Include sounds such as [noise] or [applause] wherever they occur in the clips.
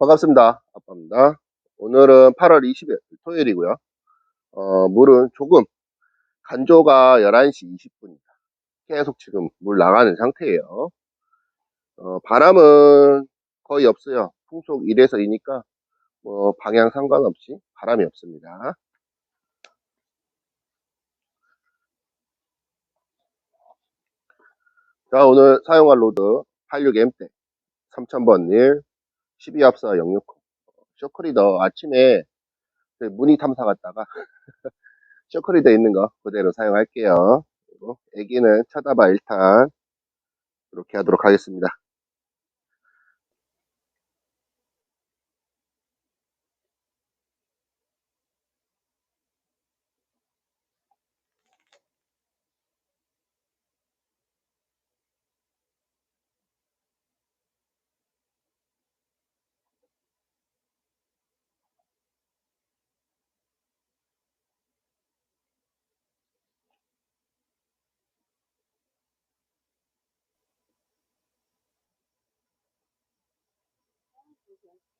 반갑습니다. 아빠입니다. 오늘은 8월 20일 토요일이고요. 어, 물은 조금 간조가 11시 20분입니다. 계속 지금 물 나가는 상태예요. 어, 바람은 거의 없어요. 풍속 1에서 2니까 뭐 방향 상관없이 바람이 없습니다. 자 오늘 사용할 로드 86M대 3000번 일 12합사 060 쇼크리더 아침에 그 무늬 탐사 갔다가 [laughs] 쇼크리더 있는 거 그대로 사용할게요. 그리고 애기는 쳐다봐 1탄 이렇게 하도록 하겠습니다. Okay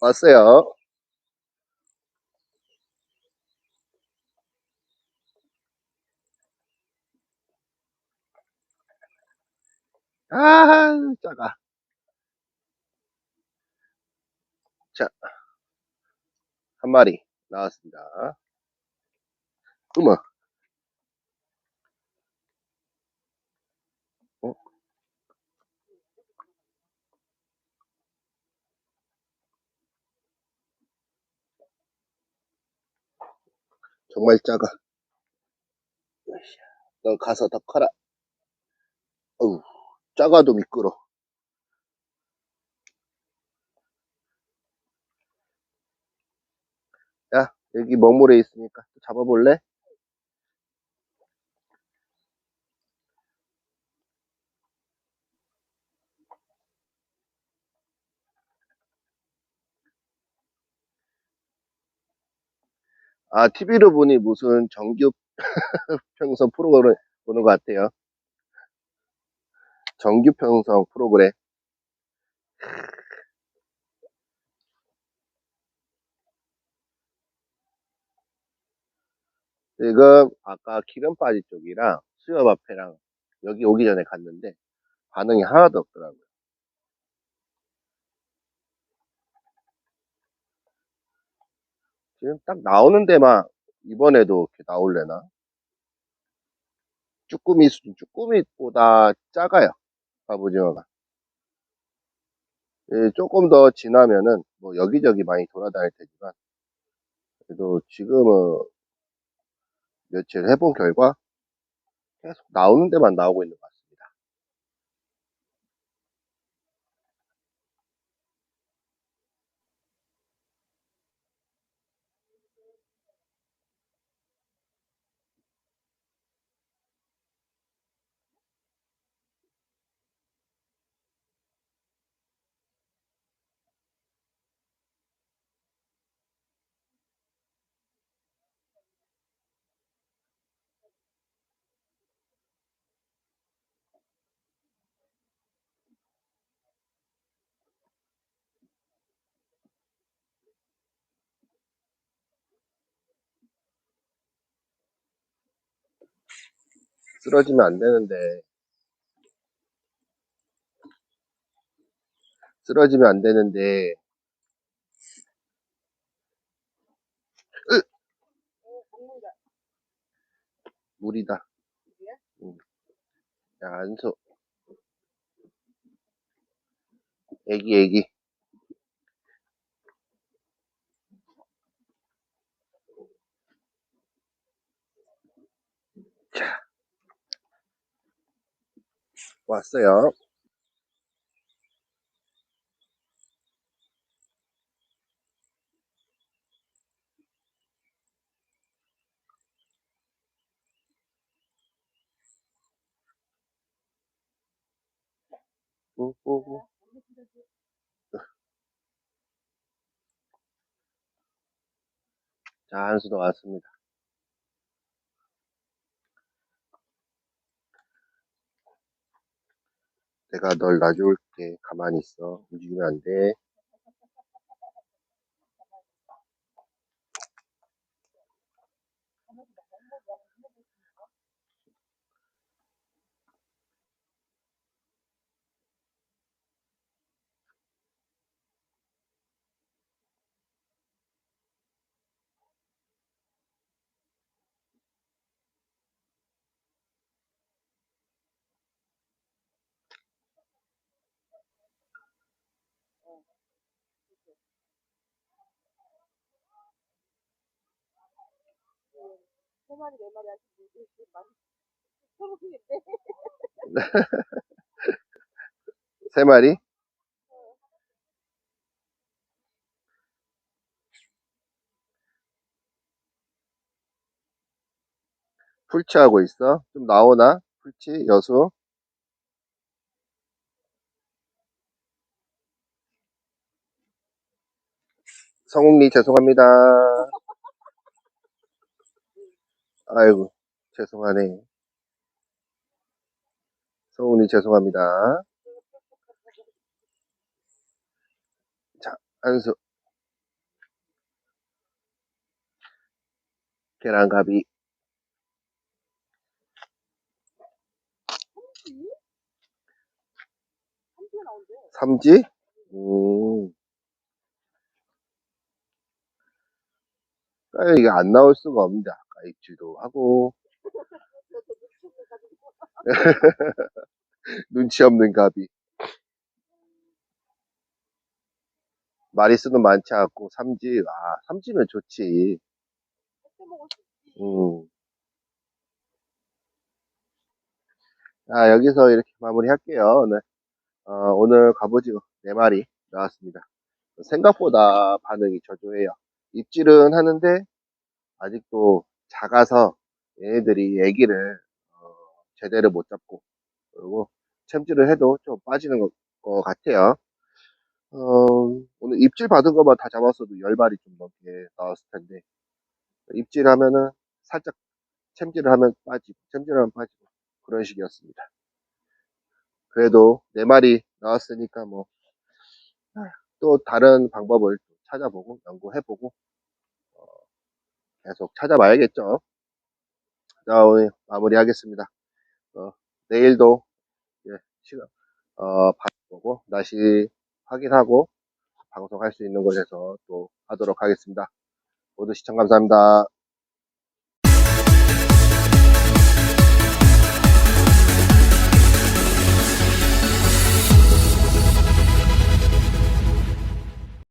왔어요. 아, 작아. 자, 한 마리 나왔습니다. 어머. 정말 작아. 너 가서 더 커라. 어우, 작아도 미끄러. 야, 여기 먹물에 있으니까 또 잡아볼래? 아, TV로 보니 무슨 정규 [laughs] 평선 프로그램 보는 것 같아요. 정규 평선 프로그램. 지금 아까 기름바지 쪽이랑 수협 앞에랑 여기 오기 전에 갔는데 반응이 하나도 없더라고요. 지금 딱 나오는 데만 이번에도 이렇게 나올래나? 쭈꾸미 수준, 쭈꾸미보다 작아요. 갑오징어가. 예, 조금 더 지나면은 뭐 여기저기 많이 돌아다닐 테지만 그래도 지금은 며칠 해본 결과 계속 나오는 데만 나오고 있는 것 같습니 쓰러지면 안 되는데. 쓰러지면 안 되는데. 으! 물이다. 응. 야, 안소. 애기, 애기. 왔어요. 오오오. 자, 한수도 왔습니다. 내가 널 놔줄게. 가만히 있어. 움직이면 안 돼. 세 마리 네 마리 소문인데 [laughs] 세 마리? 풀치하고 있어? 좀 나오나? 풀치, 여수? 성웅리 죄송합니다. 아이고, 죄송하네. 성웅리 죄송합니다. 자. 한개 나온대. 삼지? 음. 아, 이게 안 나올 수가 없는데, 아까 입지도 하고, [laughs] 눈치 없는 가비. 마리수는 많지 않고, 삼지, 아, 삼지면 좋지. 음. 자, 여기서 이렇게 마무리 할게요. 오늘, 어, 오늘 갑오징어 4마리 나왔습니다. 생각보다 반응이 저조해요. 입질은 하는데, 아직도 작아서 얘네들이 애기를 어, 제대로 못 잡고 그리고 챔질을 해도 좀 빠지는 것, 것 같아요. 어, 오늘 입질 받은 것만 다 잡았어도 10마리 좀 넘게 나왔을 텐데 입질하면은 살짝 챔질을 하면 빠지고 챔질을 하면 빠지고 그런 식이었습니다. 그래도 4마리 나왔으니까 뭐 또 다른 방법을 찾아보고 연구해보고 어, 계속 찾아봐야겠죠. 자, 오늘 마무리하겠습니다. 어, 내일도 예, 시간 어, 보고 다시 확인하고 방송할 수 있는 곳에서 또 하도록 하겠습니다. 모두 시청 감사합니다.